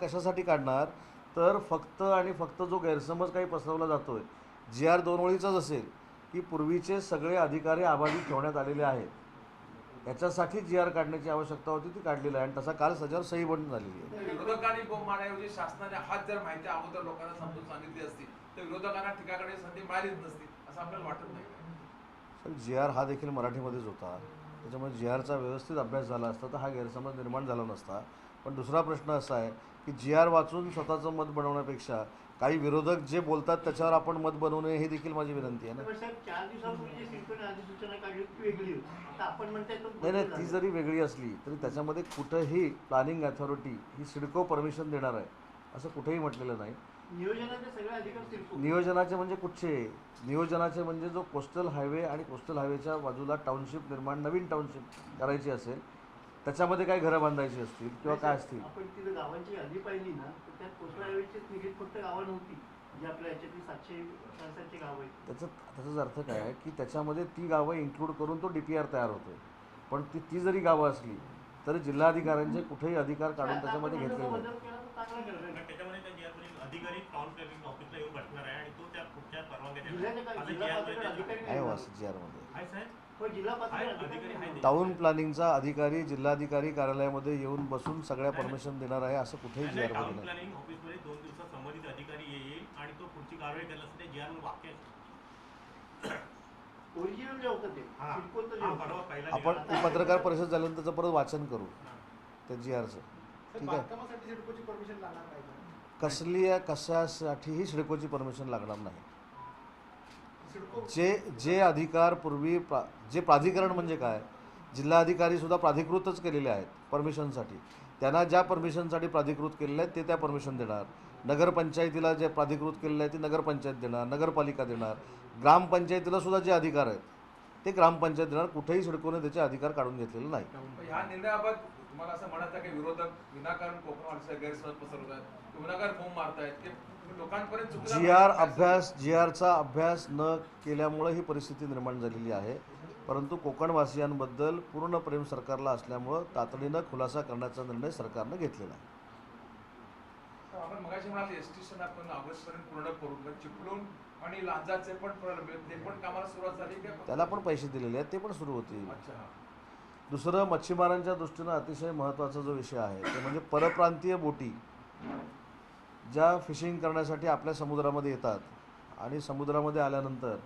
कशासाठी काढणार? तर फक्त आणि फक्त जो गैरसमज काही पसरवला जातोय जी आर दोन ओळीचाच असेल की पूर्वीचे सगळे अधिकारी आबादी ठेवण्यात आलेले आहेत. याच्यासाठी जी आर काढण्याची आवश्यकता होती ती काढलेली आहे. आणि तसा काल सजावर सही पण झालेली आहे. विरोधकांनी बोंब मारण्याऐवजी शासनाने हात जर माहिती अगोदर लोकांना समजून सांगितली असती तर विरोधकांना ठिकाकडे संधी मिळालीच नसती असं आपल्याला वाटत नाही? सर जी आर हा देखील मराठीमध्येच होता. त्याच्यामुळे जी आरचा व्यवस्थित अभ्यास झाला असता तर हा गैरसमज निर्माण झाला नसता. पण दुसरा प्रश्न असा आहे की जी आर वाचून स्वतःचं मत बनवण्यापेक्षा काही विरोधक जे बोलतात त्याच्यावर आपण मत बनवणे हे देखील माझी विनंती आहे ना. नाही नाही ती. जरी वेगळी असली तरी त्याच्यामध्ये कुठंही प्लॅनिंग अथॉरिटी ही सिडको परमिशन देणार आहे असं कुठेही म्हटलेलं नाही. नियोजनाचे म्हणजे कुठचे? नियोजनाचे म्हणजे जो कोस्टल हायवे आणि कोस्टल हायवेच्या बाजूला टाउनशिप निर्माण नवीन टाउनशिप करायची असेल त्याच्यामध्ये काही घरं बांधायची असतील किंवा काय असतील. आपण तिथे गावांची यादी पाहिली ना तर त्यात कोसळा हायवेची निगडीत फक्त गावं नव्हती जी आपल्या याच्यातली सातशे सातशे गावं आहेत. त्याचं त्याचाच अर्थ काय आहे की त्याच्यामध्ये ती गावं इन्क्लूड करून तो डी पी आर तयार होतोय. पण ती ती जरी गावं असली तरी जिल्हाधिकाऱ्यांचे कुठेही अधिकार काढून त्याच्यामध्ये नाही त्या जिल्ह्यातील अधिकारी टाउन प्लॅनिंग ऑफिसला येऊन बसणार आहे आणि तो त्या पुढच्या परवानग्या जिल्ह्याचे काय आता जिल्हा GR पातळीवर मध्ये अधिकारी आहे नाही वास जी आरमध्ये आहे साहेब? टाउन प्लॅनिंगचा अधिकारी जिल्हाधिकारी कार्यालयामध्ये येऊन बसून सगळ्या परमिशन देणार आहे असं कुठेही जी नाही. प्लॅनिंग ऑफिसमध्ये दोन दिवसात संबंधित अधिकारी येईल आणि तो पुढची कारवाई असते जी आर वाक्य आहे. ओरिजिनल जे होतं ते हा. हा, आपण पत्रकार परिषद झाल्यानंतर त्याचं परत वाचन करू त्या जी आरचं. ठीक आहे? कसली कशासाठीही सिडकोची परमिशन लागणार नाही. जे जे अधिकार पूर्वी प्रा जे प्राधिकरण म्हणजे काय? जिल्हाधिकारीसुद्धा प्राधिकृतच केलेले आहेत परमिशनसाठी. त्यांना ज्या परमिशनसाठी प्राधिकृत केलेले आहेत ते त्या परमिशन देणार. नगरपंचायतीला जे प्राधिकृत केलेलं आहे ते नगरपंचायत देणार नगरपालिका देणार. ग्रामपंचायतीला सुद्धा जे अधिकार आहेत ते ग्रामपंचायत देणार. कुठेही सिडकोने त्याचे अधिकार काढून घेतलेले नाही ह्या निर्णयाबाबत तुम्हाला असं म्हणायचं की विरोधक? विनाकारण कोकण गैरसमज पसरवत आहेत विनाकारण बोंब मारतायत की जी आर अभ्यास जी आरचा अभ्यास न केल्यामुळे ही परिस्थिती निर्माण झालेली आहे. परंतु कोकणवासियांबद्दल पूर्ण प्रेम सरकारला असल्यामुळं तातडीनं खुलासा करण्याचा निर्णय सरकारनं घेतलेला आहे. तर आपण मगाशी म्हणाल एस टी आपण ऑगस्टपर्यंत पूर्ण करू पण चिपळूण आणि लांजाचे पण प्रलंबित ते पण कामाला सुरुवात झाली का? त्याला पण पैसे दिलेले आहेत ते पण सुरू होतील. दुसरं मच्छीमारांच्या दृष्टीनं अतिशय महत्त्वाचा जो विषय आहे ते म्हणजे परप्रांतीय बोटी. ज्या फिशिंग करण्यासाठी आपल्या समुद्रामध्ये येतात आणि समुद्रामध्ये आल्यानंतर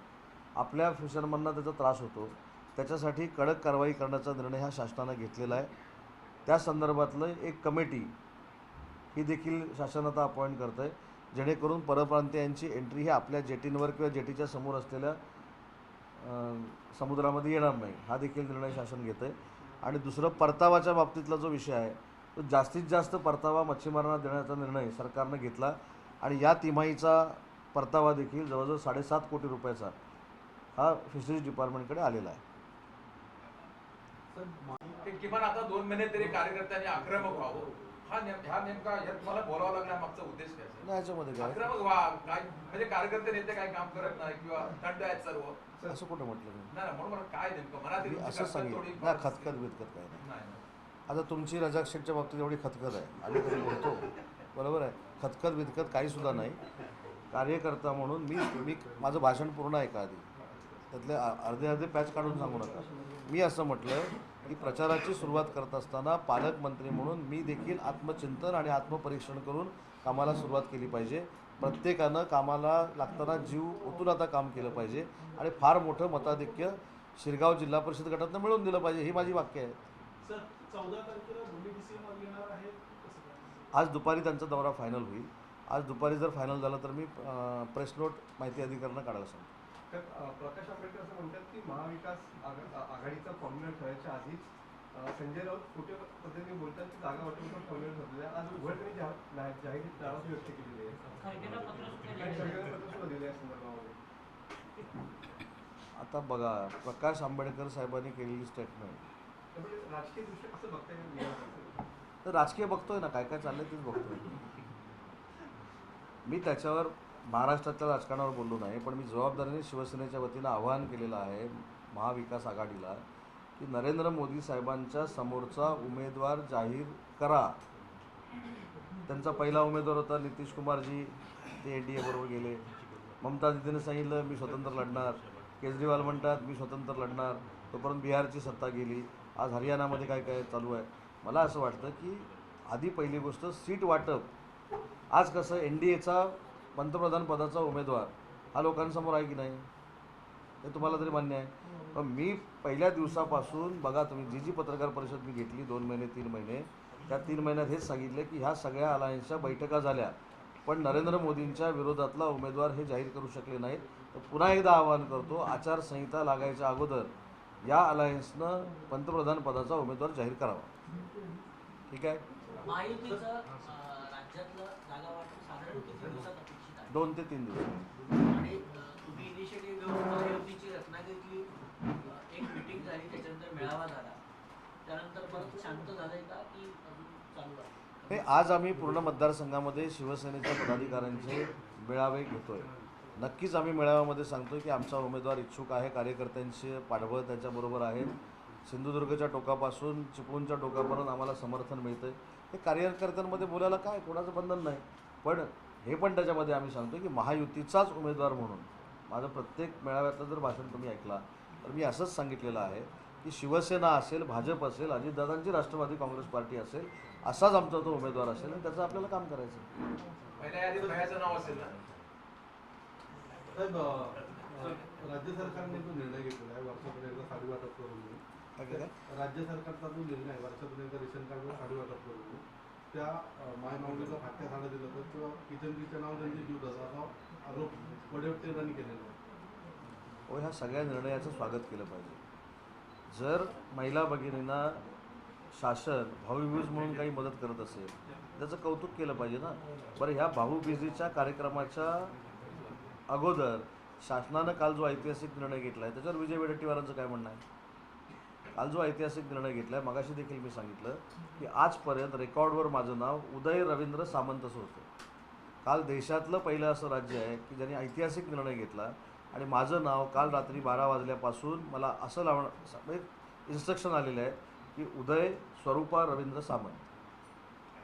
आपल्या फिशरमनना त्याचा त्रास होतो. त्याच्यासाठी कडक कारवाई करण्याचा निर्णय हा शासनानं घेतलेला आहे. त्या संदर्भातलं एक कमिटी ही देखील शासन आता अपॉइंट करतं आहे जेणेकरून परप्रांतीयांची एंट्री ही आपल्या जेटींवर किंवा जेटीच्या समोर असलेल्या समुद्रामध्ये येणार नाही. हा देखील निर्णय शासन घेतं आहे आणि दुसरं परतावाच्या बाबतीतला जो विषय आहे तो जास्तीत जास्त परतावा मच्छीमारांना देण्याचा निर्णय सरकारनं घेतला आणि या तिमाहीचा परतावा देखील जवळजवळ साडेसात कोटी रुपयाचा हा फिशरीज डिपार्टमेंटकडे आलेला आहे. किमान आता दोन महिने तरी कार्यकर्त्यांनी आक्रमक व्हावं. हा नेम ह्या नेमका ह्यात तुम्हाला बोलावं लागला मागचा उद्देश काय याच्यामध्ये काय? आक्रमक व्हा. काय म्हणजे कार्यकर्ते नेते काय काम करत नाही किंवा थंड आहेत सर्व. असं कुठं म्हटलं नाही म्हणून काय नेमकं मनात असं सांगितलं खतखत बितखत काय नाही. आता तुमची रजाक्षेटच्या बाबतीत एवढी खतखत आहे. आम्ही कधी बोलतो. बरोबर आहे? खतखत बितखत काहीसुद्धा नाही. कार्यकर्ता म्हणून मी मी माझं भाषण पूर्ण ऐका आधी. त्यातले अर्धे अर्धे पॅच काढून सांगू नका. मी असं म्हटलं की प्रचाराची सुरुवात करत असताना पालकमंत्री म्हणून मी देखील आत्मचिंतन आणि आत्मपरीक्षण करून कामाला सुरुवात केली पाहिजे. प्रत्येकानं कामाला लागताना जीव ओतून आता काम केलं पाहिजे. आणि फार मोठं मताधिक्य शिरगाव जिल्हा परिषद गटातनं मिळवून दिलं पाहिजे. ही माझी वाक्य आहे. आज दुपारी त्यांचा दौरा फायनल होईल. आज दुपारी जर फायनल झाला तर मी प्रेस नोट माहिती अधिकाऱ्यांना काढायला सांगतो. प्रकाश आंबेडकर असं म्हणतात की महाविकास आघाडीचा फॉर्म्युला ठरायच्या आधीच संजय राऊत खोटे पद्धतीने बोलतात की जागा वाटप फॉर्म्युला ठरलेला आहे. आज उघडपणे जाहीर नाही- जाहीर नाराजी व्यक्त केलेली आहे. आता बघा प्रकाश आंबेडकर साहेबांनी केलेली स्टेटमेंट राजकीय तर राजकीय बघतोय ना काय काय चाललंय तेच बघतोय. मी त्याच्यावर महाराष्ट्राच्या राजकारणावर बोललो नाही पण मी जबाबदारीने शिवसेनेच्या वतीनं आवाहन केलेलं आहे महाविकास आघाडीला की नरेंद्र मोदी साहेबांच्या समोरचा उमेदवार जाहीर करा. त्यांचा पहिला उमेदवार होता नितीश कुमारजी ते एन डी बरोबर गेले. ममता दिदीने सांगितलं मी स्वतंत्र लढणार. केजरीवाल म्हणतात मी स्वतंत्र लढणार. तोपर्यंत बिहारची सत्ता गेली. आज हरियाणामध्ये काय काय चालू आहे? मला असं वाटतं की आधी पहिली गोष्ट सीट वाटप. आज कसं एन डी एचा पंतप्रधान पदाचा उमेदवार हा लोकांसमोर आहे की नाही? हे तुम्हाला तरी मान्य आहे. पण मी पहिल्या दिवसापासून बघा तुम्ही जी जी पत्रकार परिषद मी घेतली दोन महिने तीन महिने त्या तीन महिन्यात हेच सांगितलं की ह्या सगळ्या अलायन्सच्या बैठका झाल्या. पण नरेंद्र मोदींच्या विरोधातला उमेदवार हे जाहीर करू शकले नाहीत. तर पुन्हा एकदा आवाहन करतो आचारसंहिता लागायच्या अगोदर या अलायन्सनं पंतप्रधान पदाचा उमेदवार जाहीर करावा. ठीक आहे? दोन ते तीन दिवस. हे आज आम्ही पूर्ण मतदारसंघामध्ये शिवसेनेच्या पदाधिकाऱ्यांचे मेळावे घेतोय. नक्कीच आम्ही मेळाव्यामध्ये सांगतोय की आमचा उमेदवार इच्छुक आहे कार्यकर्त्यांचे पाठबळ त्याच्याबरोबर आहे. सिंधुदुर्गच्या टोकापासून चिपळूणच्या टोकापर्यंत आम्हाला समर्थन मिळतं हे कार्यकर्त्यांमध्ये बोलायला काय कोणाचं बंधन नाही. पण हे पण त्याच्यामध्ये आम्ही सांगतो की महायुतीचाच उमेदवार म्हणून माझं प्रत्येक मेळाव्यातलं जर भाषण तुम्ही ऐकला तर मी असंच सांगितलेलं आहे की शिवसेना असेल भाजप असेल अजितदादांची राष्ट्रवादी काँग्रेस पार्टी असेल असाच आमचा तो उमेदवार असेल आणि त्याचं आपल्याला काम करायचं आहे. पहिल्या यादीत भयाचं नाव असेल ना साहेब राज्य सरकारने जो निर्णय घेतलेला आहे वर्षातून एकदा साडी वाटप करून? राज्य सरकारचा जो निर्णय आहे वर्षातून एकदा रेशन कार्डवर साडी वाटप करून. त्या माय माऊलीला फाटक्या साड्या दिलं तर किंवा किचन किचन नाव त्यांचे जीव असा आरोप वडेवटेरांनी केलेला आहे. व ह्या सगळ्या निर्णयाचं स्वागत केलं पाहिजे. जर महिला भगिनींना शासन भाऊबीज म्हणून काही मदत करत असेल त्याचं कौतुक केलं पाहिजे ना. बरं ह्या भाऊबीजेच्या कार्यक्रमाच्या अगोदर शासनानं काल जो ऐतिहासिक निर्णय घेतला आहे त्याच्यावर विजय वडेट्टीवारांचं काय म्हणणं आहे? काल जो ऐतिहासिक निर्णय घेतला आहे मगाशी देखील मी सांगितलं की आजपर्यंत रेकॉर्डवर माझं नाव उदय रवींद्र सामंत असं होतं. काल देशातलं पहिलं असं राज्य आहे की ज्यांनी ऐतिहासिक निर्णय घेतला आणि माझं नाव काल रात्री बारा वाजल्यापासून मला असं लावणं इन्स्ट्रक्शन म्हणजे आलेलं आहे की उदय स्वरूपा रवींद्र सामंत.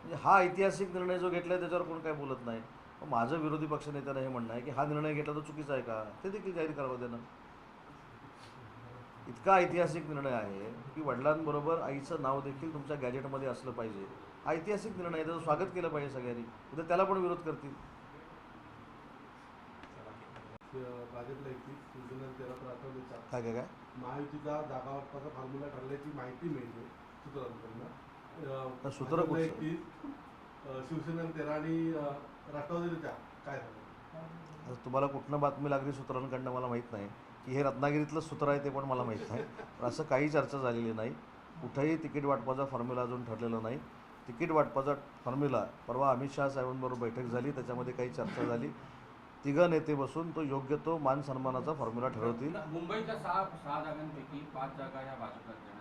म्हणजे हा ऐतिहासिक निर्णय जो घेतला आहे त्याच्यावर कोण काय बोलत नाही? माझं विरोधी पक्षनेत्यानं हे म्हणणं आहे की हा निर्णय घेतला तर चुकीचा आहे का? ते देखील जाहीर करावं त्यानं. इतका ऐतिहासिक निर्णय आहे की वडिलांबरोबर आईचं नाव देखील तुमच्या गॅजेटमध्ये असलं पाहिजे. हा ऐतिहासिक निर्णय आहे त्याचं स्वागत केलं पाहिजे सगळ्यांनी. उद्या त्याला पण विरोध करतील. भाजपला एकतीस तेरा काय काय काय? महायुतीचा जागा वाटपाचा फॉर्म्युला ठरल्याची माहिती मिळते सूत्रांकडनं. सूत्र? एकतीस अं, शिवसेना तेरा आणि चार काय झालं? आता तुम्हाला कुठनं बातमी लागली सूत्रांकडनं मला माहीत नाही. की हे रत्नागिरीतलं सूत्र आहे ते पण मला माहीत नाही. पण असं काही चर्चा झालेली नाही. कुठेही तिकीट वाटपाचा फॉर्म्युला अजून ठरलेला नाही. तिकीट वाटपाचा फॉर्म्युला परवा अमित शहा साहेबांबरोबर बैठक झाली त्याच्यामध्ये काही चर्चा झाली. तिघं नेते बसून तो योग्य तो मान सन्मानाचा फॉर्म्युला ठरवतील. मुंबईच्या सहा सहा जागांपैकी पाच जागा या आहेत.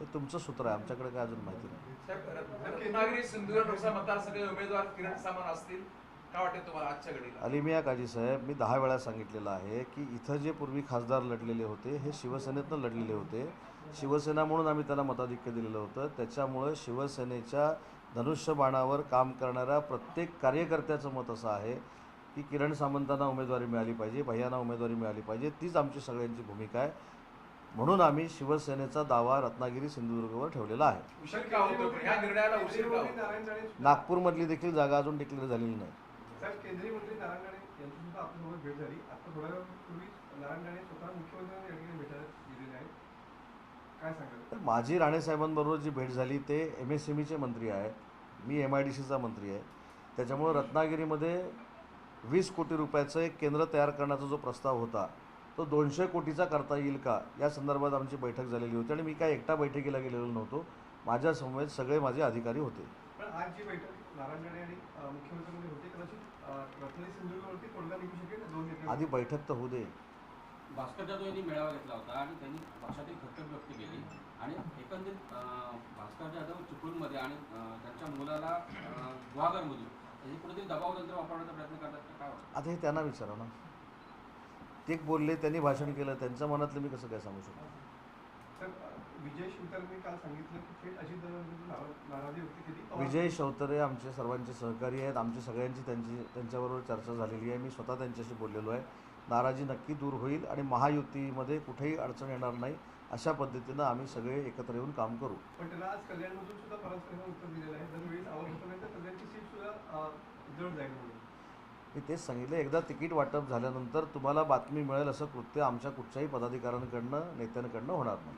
ते तुमचं सूत्र आहे आमच्याकडे काय अजून माहिती नाही. साहेब रत- रत्नागिरी सिंधुदुर्ग लोकसभा मतदारसंघाचे उमेदवार किरण असतील काय वाटते तुम्हाला आजच्या घडीला? अलिमिया काजी साहेब मी दहा वेळा सांगितलेलं आहे की इथं जे पूर्वी खासदार लढलेले होते हे शिवसेनेतनं लढलेले होते. शिवसेना म्हणून आम्ही त्यांना मताधिक्य दिलेलं होतं. त्याच्यामुळं शिवसेनेच्या धनुष्यबाणावर काम करणाऱ्या प्रत्येक कार्यकर्त्याचं मत असं आहे की किरण सामंतांना उमेदवारी मिळाली पाहिजे भैयांना उमेदवारी मिळाली पाहिजे तीच आमची सगळ्यांची भूमिका आहे. म्हणून आम्ही शिवसेनेचा दावा रत्नागिरी सिंधुदुर्गवर ठेवलेला आहे. नागपूरमधली देखील जागा अजून डिक्लेअर झालेली नाही. तर माझी राणेसाहेबांबरोबर जी भेट झाली ते एम एस एम ईचे मंत्री आहेत. मी एम आय डी सीचा मंत्री आहे. त्याच्यामुळं रत्नागिरीमध्ये वीस कोटी रुपयाचं एक केंद्र तयार करण्याचा जो प्रस्ताव होता तो दोनशे कोटीचा करता येईल का? या संदर्भात आमची बैठक झालेली होती आणि मी काय एकटा बैठकीला गेलेलो नव्हतो. माझ्या समवेत सगळे माझे अधिकारी होते. आधी बैठक तर होऊ दे. भास्कर जाधव यांनी मेळावा घेतला होता आणि त्यांनी पक्षातील खतखत व्यक्त केली. आणि एकंदरीत भास्कर जाधव चिपळूणमध्ये आणि त्यांच्या मुलाला गुहागरमधून. त्याची कुठेतरी दबाव तंत्र वापरण्याचा प्रयत्न करतात का? काय आता हे त्यांना विचारा ना. ते बोलले त्यांनी भाषण केलं त्यांच्या मनातलं मी कसं काय सांगू शकतो? विजय शिवतरांनी काल सांगितलं की थेट अजित दादांविरुद्ध नारा- नाराजी व्यक्त केली. पवार- विजय शवतरे आमचे सर्वांचे सहकारी आहेत आमची सगळ्यांची त्यांची त्यांच्याबरोबर चर्चा झालेली आहे. मी स्वतः त्यांच्याशी बोललेलो आहे. नाराजी नक्की दूर होईल आणि महायुतीमध्ये कुठेही अडचण येणार नाही. अशा पद्धतीनं आम्ही सगळे एकत्र येऊन काम करू. पण त्याला आज कल्याणमधून सुद्धा परांजपेनं उत्तर दिलेलं आहे. जर वेळेस आवड होतं नाही तर कल्याणची सीट सुद्धा जड जाईल मी तेच सांगितलं एकदा तिकीट वाटप झाल्यानंतर तुम्हाला बातमी मिळेल असं कृत्य आमच्या कुठच्याही पदाधिकाऱ्यांकडनं नेत्यांकडनं होणार नाही.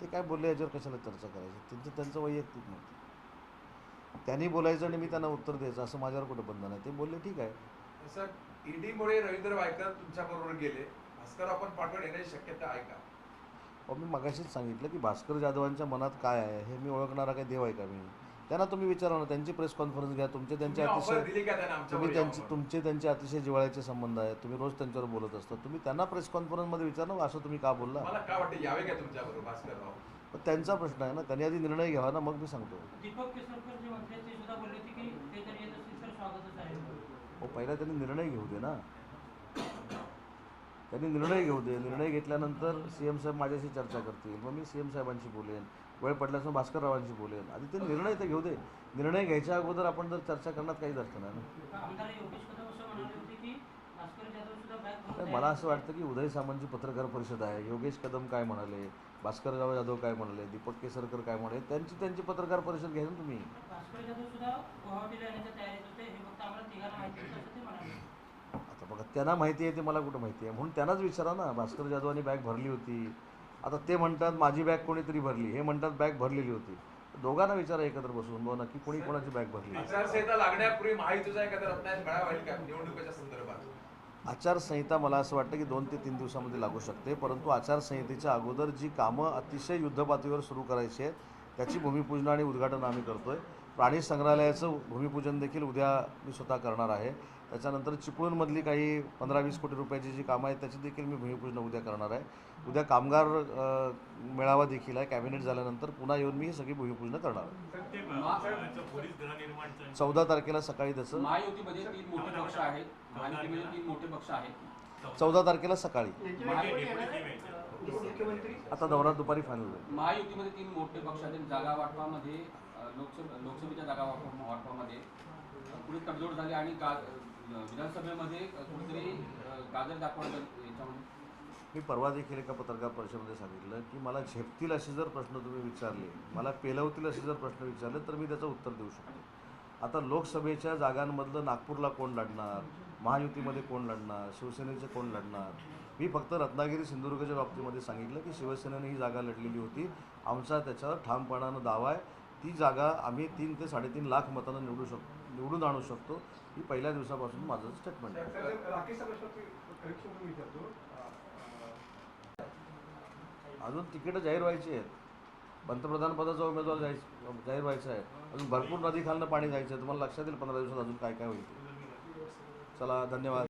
ते काय बोलले याच्यावर कशाला चर्चा करायची? त्यांचं त्यांचं वैयक्तिक मत. त्यांनी बोलायचं आणि मी त्यांना उत्तर द्यायचं असं माझ्यावर कुठं बंधन आहे? ते बोलले ठीक आहे. सर ईडीमुळे रवींद्र वायकर तुमच्या बरोबर गेले. भास्कर आपण पाठवून येण्याची शक्यता आहे का? अहो मी मगाशीच सांगितलं की भास्कर जाधवांच्या मनात काय आहे हे मी ओळखणारा काय देव आहे का मी? त्यांना तुम्ही विचारा ना त्यांची प्रेस कॉन्फरन्स घ्या तुमचे त्यांचे अतिशय तुम्ही त्यांचे तुमचे त्यांचे अतिशय जिव्हाळ्याचे संबंध आहेत तुम्ही रोज त्यांच्यावर बोलत असता. तुम्ही त्यांना प्रेस कॉन्फरन्समध्ये विचारा ना असं तुम्ही का बोलला? त्यांचा प्रश्न आहे ना त्यांनी आधी निर्णय घ्यावा ना मग मी सांगतो. दीपक केसरकर जे मंत्री आहेत ते सुद्धा बोलले होते की ते जर येत असतील तर स्वागतच आहे. हो पहिला त्यांनी निर्णय घेऊ दे ना. त्यांनी निर्णय घेऊ दे. निर्णय घेतल्यानंतर सी एम साहेब माझ्याशी चर्चा करतील. मग मी सी एम साहेबांशी बोलेन. वेळ पडल्यास मग भास्कररावांशी बोलेन आधी ते निर्णय तर घेऊ दे. निर्णय घ्यायच्या अगोदर आपण जर चर्चा करण्यात काहीच अर्थ नाही जाधव मला असं वाटतं की उदय सामंतची पत्रकार परिषद आहे. योगेश कदम काय म्हणाले? भास्करराव जाधव काय म्हणाले? दीपक केसरकर काय म्हणाले? त्यांची त्यांची पत्रकार परिषद घ्या ना तुम्ही. जाधव हे ते आता बघा त्यांना माहिती आहे ते मला कुठं माहिती आहे? म्हणून त्यांनाच विचारा ना. भास्कर जाधवांनी बॅग भरली होती. आता ते म्हणतात माझी बॅग कोणीतरी भरली. हे म्हणतात बॅग भरलेली होती. दोघांना विचारा एकत्र बसून बुवा नक्की कोणी कोणाची बॅग भरली आचारसंहिता लागण्यापूर्वी महायुतीचा एखादा रत्नागिरी मेळावा होईल का निवडणुकीच्या संदर्भात? आचारसंहिता मला असं वाटतं की दोन ते तीन दिवसामध्ये लागू शकते परंतु आचारसंहितेच्या अगोदर जी कामं अतिशय युद्धपातळीवर सुरू करायची आहेत त्याची भूमिपूजन आणि उद्घाटन आम्ही करतोय. प्राणी संग्रहालयाचं भूमिपूजन देखील उद्या मी स्वतः करणार आहे. त्याच्यानंतर चिपळूणमधली काही पंधरा वीस कोटी रुपयाची जी कामं आहेत त्याची देखील मी भूमिपूजन उद्या करणार आहे. उद्या कामगार मेळावा देखील आहे कॅबिनेट झाल्यानंतर पुन्हा येऊन मी ही सगळी भूमिपूजन करणार आहे. चौदा तारखेला सकाळी त्याचं महायुतीमध्ये तीन मोठे पक्ष आहेत महायुतीमध्ये तीन मोठे पक्ष आहेत. चौदा तारखेला सकाळी. आता दौरा दुपारी फायनल होईल. महायुतीमध्ये तीन मोठे पक्ष आहेत. जागा वाटपामध्ये लोकसभेच्या जागा वाटपा वाटपामध्ये पुढे तडजोड झाली आणि विधानसभेमध्ये कुठेतरी गाजर याच्यामध्ये मी परवा देखील एका पत्रकार परिषदेमध्ये सांगितलं की मला झेपतील असे जर प्रश्न तुम्ही विचारले मला पेलवतील असे जर प्रश्न विचारले तर मी त्याचं उत्तर देऊ शकतो. आता लोकसभेच्या जागांमधलं नागपूरला कोण लढणार? महायुतीमध्ये कोण लढणार? शिवसेनेचे कोण लढणार? मी फक्त रत्नागिरी सिंधुदुर्गच्या बाबतीमध्ये सांगितलं की शिवसेनेने ही जागा लढलेली होती. आमचा त्याच्यावर ठामपणानं दावा आहे. ती जागा आम्ही तीन ते साडेतीन लाख मतानं निवडू शकतो. निवडून आणू शकतो ही पहिल्या दिवसापासून माझं स्टेटमेंट आहे. अजून तिकीटं जाहीर व्हायची आहेत. पंतप्रधान पदाचा उमेदवार जाय जाहीर व्हायचा आहे. अजून भरपूर नदी खालनं पाणी जायचं आहे. तुम्हाला लक्षात येईल पंधरा दिवसात अजून काय काय होईल. चला धन्यवाद.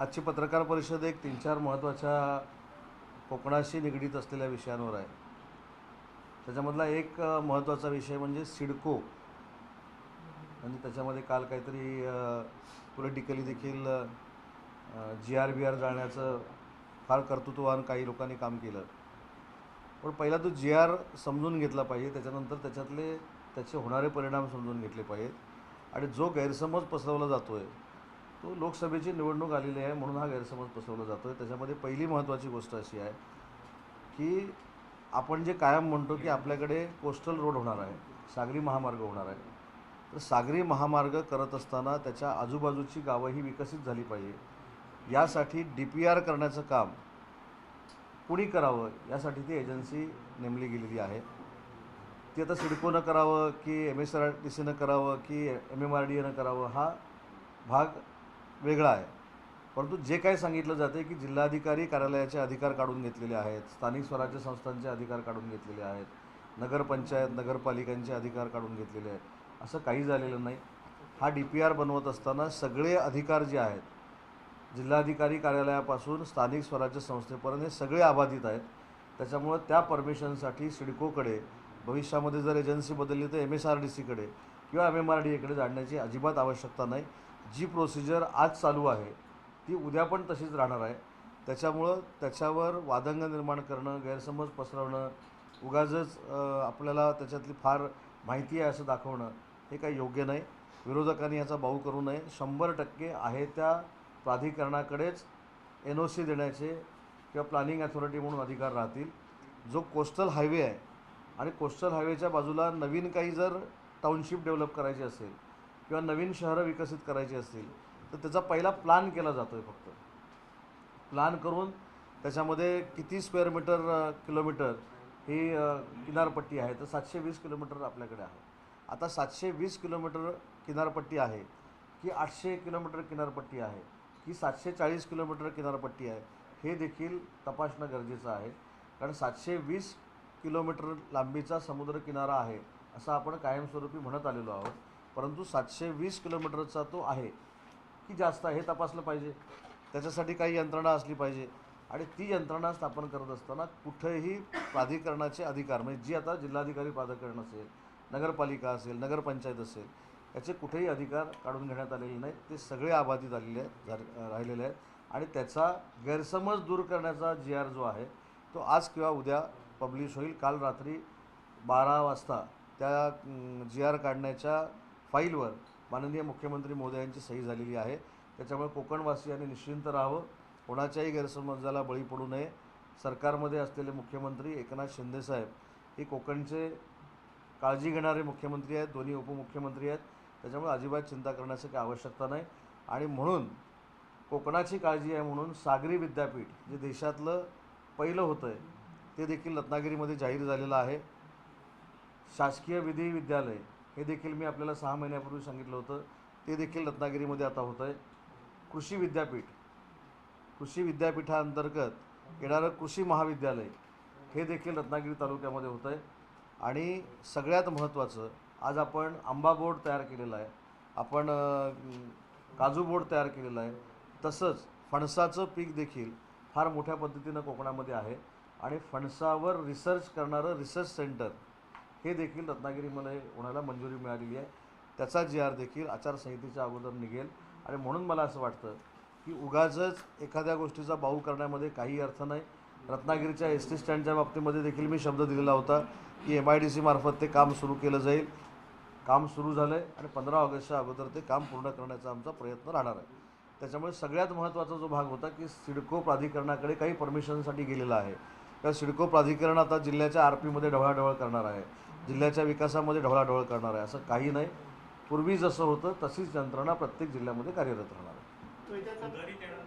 आजची पत्रकार परिषद एक तीन चार महत्त्वाच्या कोकणाशी निगडीत असलेल्या विषयांवर आहे. त्याच्यामधला एक महत्त्वाचा विषय म्हणजे सिडको. म्हणजे त्याच्यामध्ये काल काहीतरी पोलिटिकली देखील जी आर बी आर जाण्याचं फार कर्तृत्ववान काही लोकांनी काम केलं. पण पहिला तो जी आर समजून घेतला पाहिजे त्याच्यानंतर त्याच्यातले त्याचे होणारे परिणाम समजून घेतले पाहिजेत. आणि जो गैरसमज पसरवला जातो आहे तो लोकसभेची निवडणूक आलेली आहे म्हणून हा गैरसमज पसरवला जातो आहे त्याच्यामध्ये पहिली महत्त्वाची गोष्ट अशी आहे की आपण जे कायम म्हणतो की आपल्याकडे कोस्टल रोड होणार आहे सागरी महामार्ग होणार आहे. तर सागरी महामार्ग करत असताना त्याच्या आजूबाजूची गावंही विकसित झाली पाहिजे. यासाठी डी पी आर करण्याचं काम कुणी करावं? यासाठी ती एजन्सी नेमली गेलेली आहे. ती आता सिडकोनं करावं की एम एस आर टी सीनं करावं की एम एम आर डी एनं करावं हा भाग वेगळा आहे. परंतु जे काय सांगितलं जाते की जिल्हाधिकारी कार्यालयाचे अधिकार काढून घेतलेले आहेत स्थानिक स्वराज्य संस्थांचे अधिकार काढून घेतलेले आहेत नगरपंचायत नगरपालिकांचे अधिकार काढून घेतलेले आहेत. असं काही झालेलं नाही. हा डी पी आर बनवत असताना सगळे अधिकार जे आहेत जिल्हाधिकारी कार्यालयापासून स्थानिक स्वराज्य संस्थेपर्यंत हे सगळे अबाधित आहेत. त्याच्यामुळं त्या परमिशनसाठी सिडकोकडे भविष्यामध्ये जर एजन्सी बदलली तर एम एस आर डी सीकडे किंवा एम एम आर डी एकडे जाण्याची अजिबात आवश्यकता नाही. जी प्रोसिजर आज चालू आहे ती उद्या पण तशीच राहणार आहे. त्याच्यामुळं त्याच्यावर वादंग निर्माण करणं गैरसमज पसरवणं उगाचच आपल्याला त्याच्यातली फार माहिती आहे असं दाखवणं हे काही योग्य नाही. विरोधकांनी याचा बाऊ करू नये. शंभर टक्के आहे त्या प्राधिकरणाकडेच एन ओ सी देण्याचे किंवा प्लॅनिंग अथॉरिटी म्हणून अधिकार राहतील. जो कोस्टल हायवे आहे आणि कोस्टल हायवेच्या बाजूला नवीन काही जर टाउनशिप डेव्हलप करायची असेल किंवा नवीन शहरं विकसित करायची असतील तर त्याचा पहिला प्लॅन केला जातो आहे फक्त. प्लॅन करून त्याच्यामध्ये किती स्क्वेअर मीटर किलोमीटर ही किनारपट्टी आहे तर सातशे वीस किलोमीटर आपल्याकडे आहे. आता सातशे वीस किलोमीटर किनारपट्टी आहे की आठशे किलोमीटर किनारपट्टी आहे की सातशे चाळीस किलोमीटर किनारपट्टी आहे हे देखील तपासणं गरजेचं आहे. कारण सातशे वीस किलोमीटर लांबीचा समुद्र किनारा आहे असं आपण कायमस्वरूपी म्हणत आलेलो आहोत. परंतु सातशे वीस किलोमीटरचा तो आहे की जास्त आहे हे तपासलं पाहिजे. त्याच्यासाठी काही यंत्रणा असली पाहिजे. आणि ती यंत्रणा स्थापन करत असताना कुठेही प्राधिकरणाचे अधिकार म्हणजे जी आता जिल्हाधिकारी प्राधिकरण असेल नगरपालिका असेल नगरपंचायत असेल याचे कुठेही अधिकार काढून घेण्यात आलेले नाहीत. ते सगळे आबाधित आलेले आहेत राहिलेले आहेत. आणि त्याचा गैरसमज दूर करण्याचा जी आर जो आहे तो आज किंवा उद्या पब्लिश होईल. काल रात्री बारा वाजता त्या जी आर काढण्याच्या फाईलवर माननीय मुख्यमंत्री मोदयांची सही झालेली आहे. त्याच्यामुळे कोकणवासियांनी निश्चिंत राहावं. कोणाच्याही गैरसमजाला बळी पडू नये. सरकारमध्ये असलेले मुख्यमंत्री एकनाथ शिंदेसाहेब हे कोकणचे काळजी घेणारे मुख्यमंत्री आहेत दोन्ही उपमुख्यमंत्री आहेत. त्याच्यामुळे अजिबात चिंता करण्याची काही आवश्यकता नाही. आणि म्हणून कोकणाची काळजी आहे म्हणून सागरी विद्यापीठ जे देशातलं पहिलं होतं आहे ते देखील रत्नागिरीमध्ये जाहीर झालेलं आहे. शासकीय विधी विद्यालय हे देखील मी आपल्याला सहा महिन्यापूर्वी सांगितलं होतं. ते देखील रत्नागिरीमध्ये आता होतं आहे कृषी विद्यापीठ कृषी विद्यापीठाअंतर्गत येणारं कृषी महाविद्यालय हे देखील रत्नागिरी तालुक्यामध्ये होतं आहे आणि सगळ्यात महत्त्वाचं आज आपण आंबा बोर्ड तयार केलेला आहे आपण काजू बोर्ड तयार केलेलं आहे तसंच फणसाचं पीक देखील फार मोठ्या पद्धतीनं कोकणामध्ये आहे आणि फणसावर रिसर्च करणारं रिसर्च सेंटर हे देखील रत्नागिरीमध्ये होण्याला मंजुरी मिळालेली आहे. त्याचा जी आर देखील आचारसंहितेच्या अगोदर निघेल. आणि म्हणून मला असं वाटतं की उगाचच एखाद्या गोष्टीचा बाऊ करण्यामध्ये काही अर्थ नाही. रत्नागिरीच्या एस टी स्टँडच्या बाबतीमध्ये देखील मी शब्द दिलेला होता की एम आय डी सी मार्फत ते काम सुरू केलं जाईल. काम सुरू झालं आहे आणि पंधरा ऑगस्टच्या अगोदर ते काम पूर्ण करण्याचा आमचा प्रयत्न राहणार आहे. त्याच्यामुळे सगळ्यात महत्त्वाचा जो भाग होता की सिडको प्राधिकरणाकडे काही परमिशनसाठी गेलेला आहे. त्या सिडको प्राधिकरण आता जिल्ह्याच्या आर पीमध्ये ढवळाढवळ करणार आहे. जिल्ह्याच्या विकासामध्ये ढवळाढवळ करणार आहे असं काही नाही. पूर्वी जसं होतं तशीच यंत्रणा प्रत्येक जिल्ह्यामध्ये कार्यरत राहणार आहे.